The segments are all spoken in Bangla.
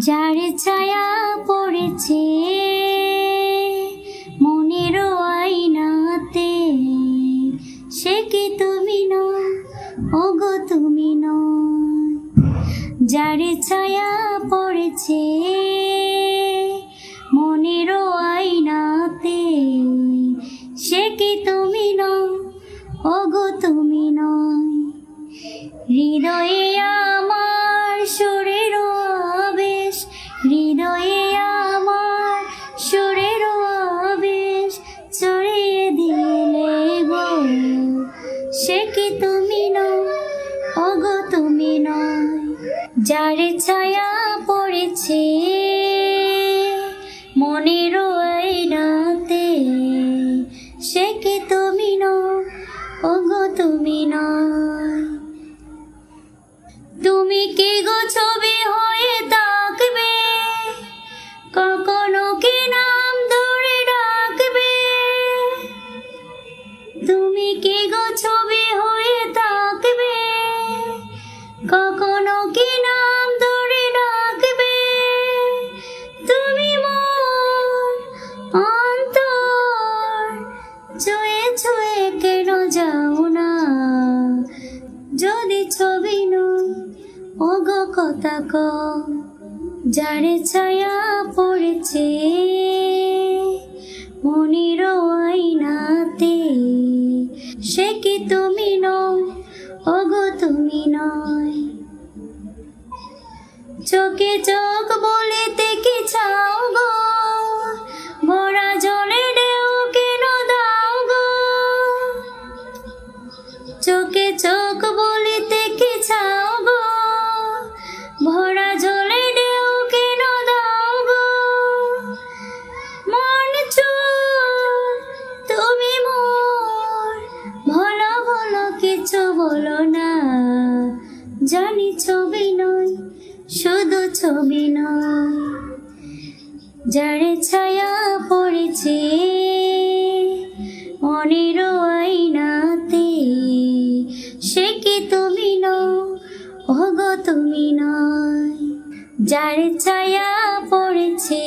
যার ছায়া পড়েছে মনের আইনাতে সে কি তুমি নও ওগো তুমি নও যার ছায়া পড়েছে মনের আইনাতে সে কি তুমি নও ওগো তুমি নয়। হৃদয়ে ওগো তুমি নয়, যার ছায়া পড়েছে মনের আয়নাতে, সে কি তুমি নয় ও গো তুমি নয়। কথা ক যারে ছায়া পড়েছে মনির আইনাতে সে কি তুমি নয়, ওগো তুমি নয়। চোখে চোখ বলিতে বলো না। জানি ছবি নয়, শুধু ছবি নয়। যারে ছায়া পড়েছে মনের আইনাতে সে কি তুমি নও? ওগো তুমি নয়। যার ছায়া পড়েছে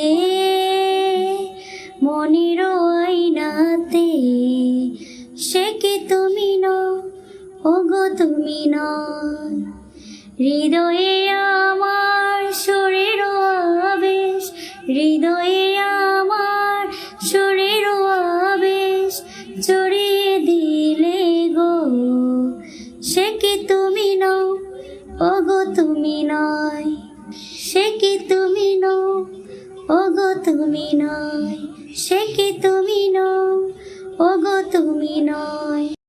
মনের আইনাতে সে কি তুমি ওগো তুমি নয়। হৃদয়ে আমার শরীর আবেশ, হৃদয়ে আমার শরীর আবেশ ছড়িয়ে দিলে গো। সে কি তুমি নও? ওগো তুমি নয়। সে কি তুমি নও? ওগো তুমি নয়। সে কি তুমি নও? ওগো তুমি নয়।